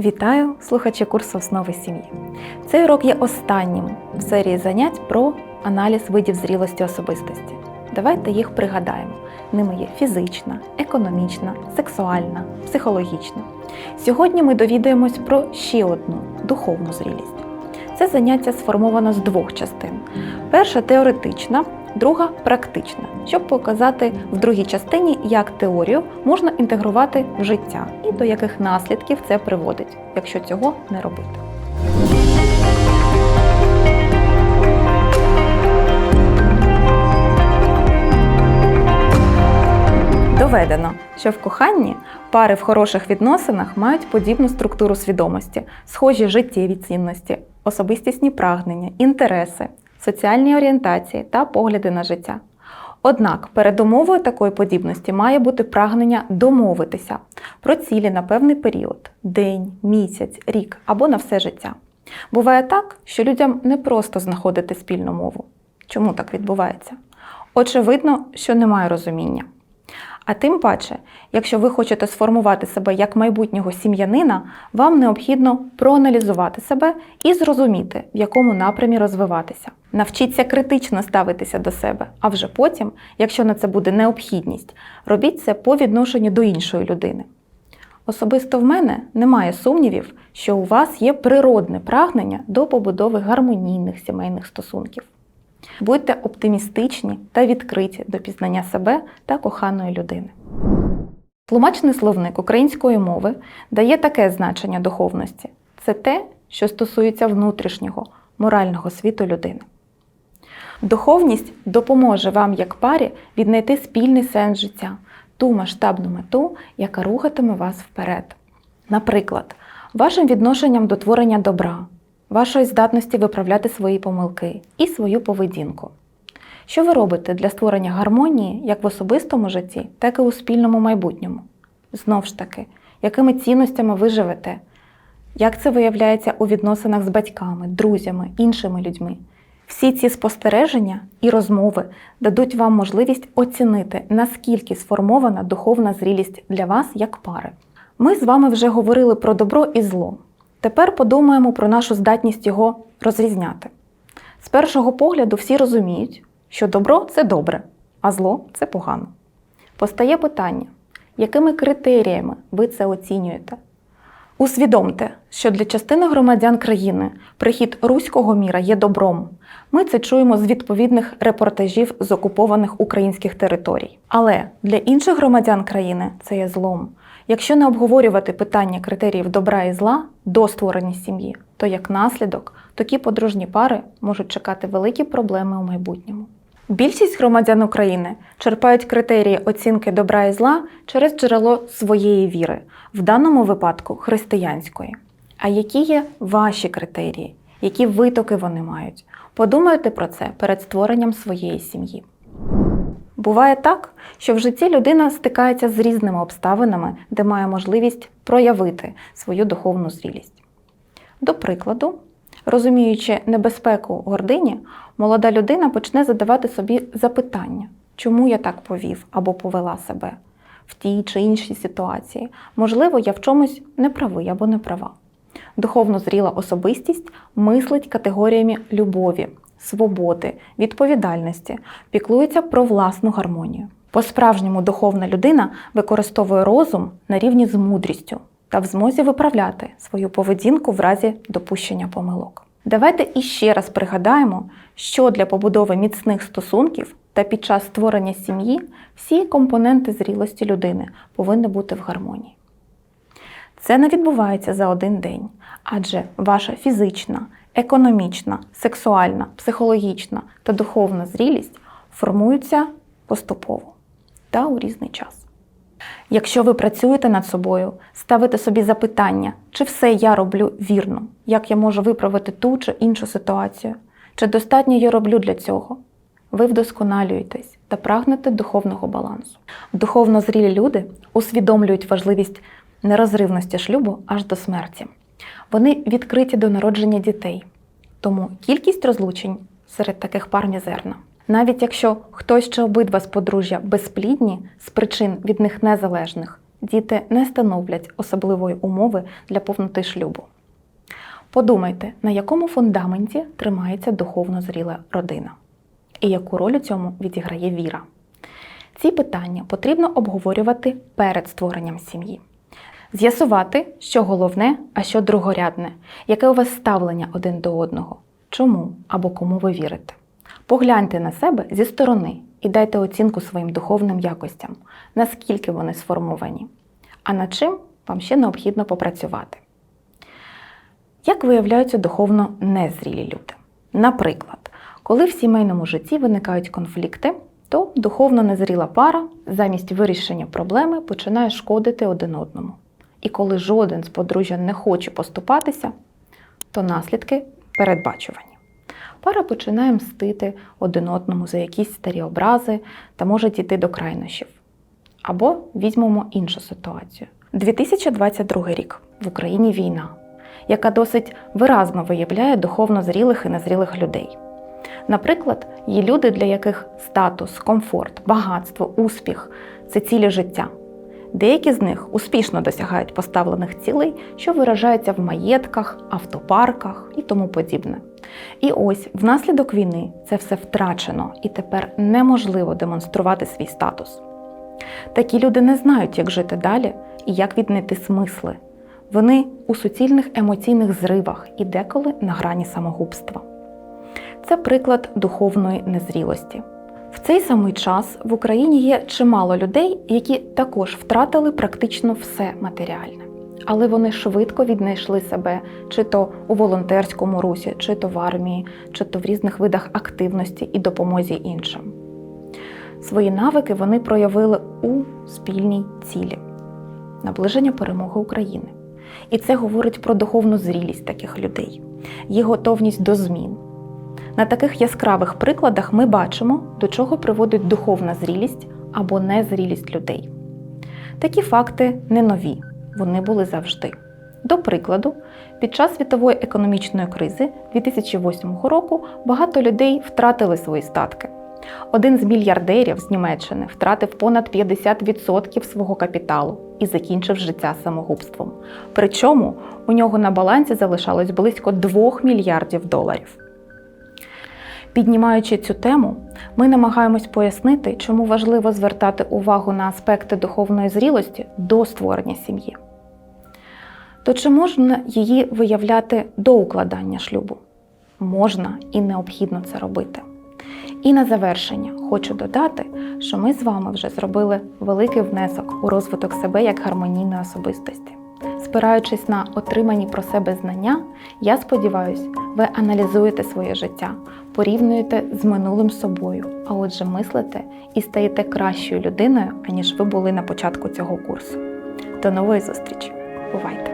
Вітаю слухачі курсу основи сім'ї. Цей урок є останнім в серії занять про аналіз видів зрілості особистості. Давайте їх пригадаємо. Ними є фізична, економічна, сексуальна, психологічна. Сьогодні ми довідаємось про ще одну духовну зрілість. Це заняття сформовано з двох частин: перша теоретична, друга практична, щоб показати в другій частині, як теорію можна інтегрувати в життя і до яких наслідків це приводить, якщо цього не робити. Доведено, що в коханні пари в хороших відносинах мають подібну структуру свідомості, схожі життєві цінності, особистісні прагнення, інтереси, соціальні орієнтації та погляди на життя. Однак передумовою такої подібності має бути прагнення домовитися про цілі на певний період день, місяць, рік або на все життя. Буває так, що людям не просто знаходити спільну мову. Чому так відбувається? Очевидно, що немає розуміння. А тим паче, якщо ви хочете сформувати себе як майбутнього сім'янина, вам необхідно проаналізувати себе і зрозуміти, в якому напрямі розвиватися. Навчіться критично ставитися до себе, а вже потім, якщо на це буде необхідність, робіть це по відношенню до іншої людини. Особисто в мене немає сумнівів, що у вас є природне прагнення до побудови гармонійних сімейних стосунків. Будьте оптимістичні та відкриті до пізнання себе та коханої людини. Тлумачний словник української мови дає таке значення духовності це те, що стосується внутрішнього, морального світу людини. Духовність допоможе вам як парі віднайти спільний сенс життя, ту масштабну мету, яка рухатиме вас вперед. Наприклад, вашим відношенням до творення добра, вашої здатності виправляти свої помилки і свою поведінку. Що ви робите для створення гармонії як в особистому житті, так і у спільному майбутньому? Знов ж таки, якими цінностями ви живете? Як це виявляється у відносинах з батьками, друзями, іншими людьми? Всі ці спостереження і розмови дадуть вам можливість оцінити, наскільки сформована духовна зрілість для вас як пари. Ми з вами вже говорили про добро і зло. Тепер подумаємо про нашу здатність його розрізняти. З першого погляду всі розуміють, що добро це добре, а зло це погано. Постає питання, якими критеріями ви це оцінюєте? Усвідомте, що для частини громадян країни прихід руського міра є добром. Ми це чуємо з відповідних репортажів з окупованих українських територій. Але для інших громадян країни це є злом. Якщо не обговорювати питання критеріїв добра і зла до створення сім'ї, то як наслідок такі подружні пари можуть чекати великі проблеми у майбутньому. Більшість громадян України черпають критерії оцінки добра і зла через джерело своєї віри, в даному випадку християнської. А які є ваші критерії, які витоки вони мають? Подумайте про це перед створенням своєї сім'ї. Буває так, що в житті людина стикається з різними обставинами, де має можливість проявити свою духовну зрілість. До прикладу, розуміючи небезпеку гордині, молода людина почне задавати собі запитання, чому я так повів або повела себе в тій чи іншій ситуації. Можливо, я в чомусь не правий або не права. Духовно зріла особистість мислить категоріями любові, свободи, відповідальності, піклується про власну гармонію. По-справжньому духовна людина використовує розум на рівні з мудрістю та в змозі виправляти свою поведінку в разі допущення помилок. Давайте іще раз пригадаємо, що для побудови міцних стосунків та під час створення сім'ї всі компоненти зрілості людини повинні бути в гармонії. Це не відбувається за один день, адже ваша фізична, економічна, сексуальна, психологічна та духовна зрілість формуються поступово та у різний час. Якщо ви працюєте над собою, ставите собі запитання, чи все я роблю вірно, як я можу виправити ту чи іншу ситуацію, чи достатньо я роблю для цього, ви вдосконалюєтесь та прагнете духовного балансу. Духовно зрілі люди усвідомлюють важливість нерозривності шлюбу аж до смерті. Вони відкриті до народження дітей, тому кількість розлучень серед таких пар мізерна. Навіть якщо хтось чи обидва з подружжя безплідні з причин від них незалежних, діти не становлять особливої умови для повноти шлюбу. Подумайте, на якому фундаменті тримається духовно зріла родина і яку роль у цьому відіграє віра. Ці питання потрібно обговорювати перед створенням сім'ї. З'ясувати, що головне, а що другорядне, яке у вас ставлення один до одного, чому або кому ви вірите. Погляньте на себе зі сторони і дайте оцінку своїм духовним якостям, наскільки вони сформовані, а над чим вам ще необхідно попрацювати. Як виявляються духовно незрілі люди? Наприклад, коли в сімейному житті виникають конфлікти, то духовно незріла пара замість вирішення проблеми починає шкодити один одному. І коли жоден з подружжя не хоче поступатися, то наслідки передбачувані. Пара починає мстити один одному за якісь старі образи та може дійти до крайнощів. Або візьмемо іншу ситуацію. 2022 рік в Україні війна, яка досить виразно виявляє духовно зрілих і незрілих людей. Наприклад, є люди, для яких статус, комфорт, багатство, успіх це цілі життя. Деякі з них успішно досягають поставлених цілей, що виражаються в маєтках, автопарках і тому подібне. І ось внаслідок війни це все втрачено і тепер неможливо демонструвати свій статус. Такі люди не знають, як жити далі і як віднайти смисли. Вони у суцільних емоційних зривах і деколи на грані самогубства. Це приклад духовної незрілості. В цей самий час в Україні є чимало людей, які також втратили практично все матеріальне. Але вони швидко віднайшли себе чи то у волонтерському русі, чи то в армії, чи то в різних видах активності і допомозі іншим. Свої навики вони проявили у спільній цілі наближення перемоги України. І це говорить про духовну зрілість таких людей, їх готовність до змін. На таких яскравих прикладах ми бачимо, до чого приводить духовна зрілість або незрілість людей. Такі факти не нові, вони були завжди. До прикладу, під час світової економічної кризи 2008 року багато людей втратили свої статки. Один з мільярдерів з Німеччини втратив понад 50% свого капіталу і закінчив життя самогубством. Причому у нього на балансі залишалось близько 2 мільярдів доларів. Піднімаючи цю тему, ми намагаємось пояснити, чому важливо звертати увагу на аспекти духовної зрілості до створення сім'ї. То чи можна її виявляти до укладання шлюбу? Можна і необхідно це робити. І на завершення хочу додати, що ми з вами вже зробили великий внесок у розвиток себе як гармонійної особистості. Спираючись на отримані про себе знання, я сподіваюся, ви аналізуєте своє життя, порівнюєте з минулим собою, а отже, мислите і стаєте кращою людиною, аніж ви були на початку цього курсу. До нової зустрічі! Бувайте!